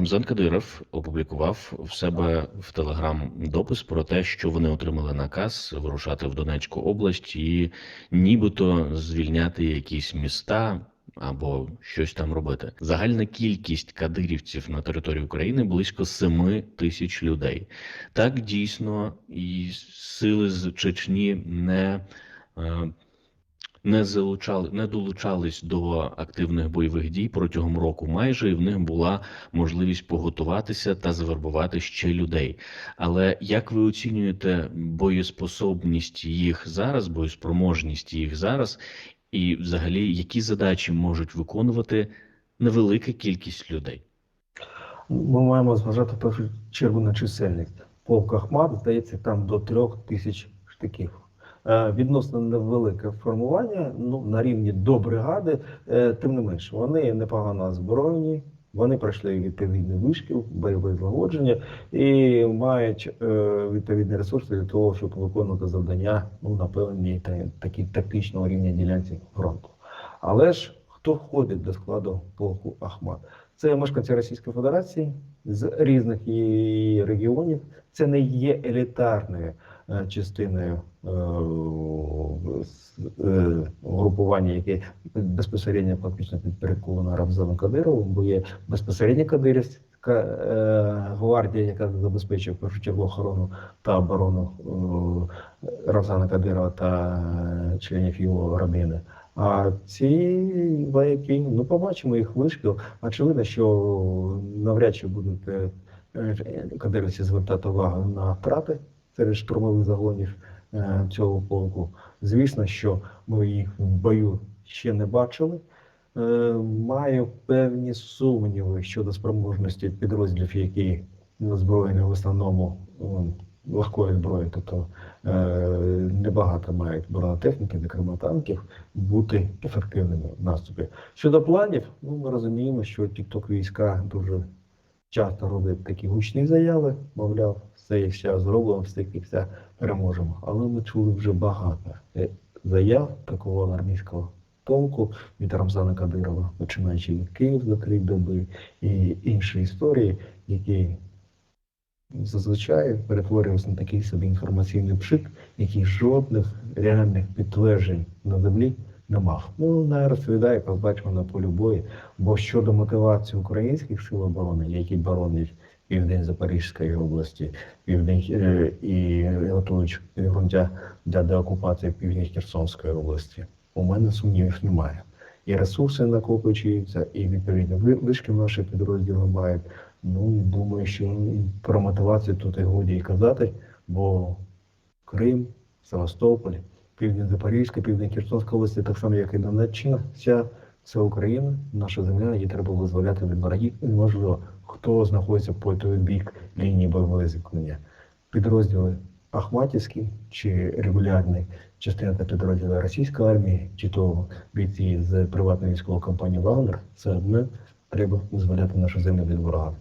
Рамзан Кадиров опублікував в себе в Телеграм допис про те, що вони отримали наказ вирушати в Донецьку область і нібито звільняти якісь міста або щось там робити. Загальна кількість кадирівців на території України близько 7 тисяч людей. Так дійсно і сили з Чечні не. Не залучали, не долучались до активних бойових дій протягом року, майже і в них була можливість поготуватися та завербувати ще людей. Але як ви оцінюєте боєспособність їх зараз, боєспроможність їх зараз, і взагалі які задачі можуть виконувати невелика кількість людей? Ми маємо зважати першу чергу на чисельність. Полк Ахмат, здається, там до трьох тисяч штиків. Е, Відносно невелике формування, ну на рівні до бригади, е, тим не менше, вони непогано озброєні, вони пройшли відповідний вишкіл, бойове злагодження і мають е, відповідні ресурси для того, щоб виконувати завдання ну, на певній та, такій тактичного рівня ділянці фронту. Але ж хто входить до складу полку Ахмат? Це мешканці Російської Федерації з різних її регіонів. Це не є елітарною е, частиною е, е, групування, яке безпосередньо фактично підпорядковано Рамзану Кадирову, бо є безпосередньо Кадирівська е, гвардія, яка забезпечує першу чергу охорону та оборону е, Рамзана Кадирова та е, членів його родини. А ці вояки, ну побачимо їх вишкіл. Очевидно, що навряд чи будуть е, е, кадирівці звертати увагу на втрати серед штурмових загонів е, цього полку. Звісно, що ми їх в бою ще не бачили. Е, Маю певні сумніви щодо спроможності підрозділів, які озброєні в основному м, легкою зброєю, тобто е, небагато мають бронетехніки, зокрема танків, бути ефективними в наступі. Щодо планів, ну ми розуміємо, що тікток війська дуже часто роблять такі гучні заяви, мовляв, все вся зроблено, все і вся переможемо. Але ми чули вже багато е, заяв такого армійського толку від Рамзана Кадирова, починаючи від Київ за три доби і інші історії, які зазвичай перетворювався на такий собі інформаційний пшик, який жодних реальних підтверджень на землі мав. Ну, не розповідає, як бачимо на полі бою. Бо щодо мотивації українських сил оборони, які боронять південь Запорізької області, південь е, і готують підґрунтя для деокупації південь Херсонської області, у мене сумнівів немає. І ресурси накопичуються, і відповідно ви- вишки наші підрозділи мають. Ну думаю, що про мотивацію тут і годі і казати, бо Крим, Севастополь, південь Запорізька, південь Херсонська області, так само, як і Донеччина, вся це Україна, наша земля, її треба визволяти від ворогів. І можливо, хто знаходиться по той бік лінії бойового зіткнення. Підрозділи Ахматівські чи регулярні частина та підрозділи російської армії, чи то бійці з приватної військової компанії Вагнер, це одне треба визволяти нашу землю від ворога.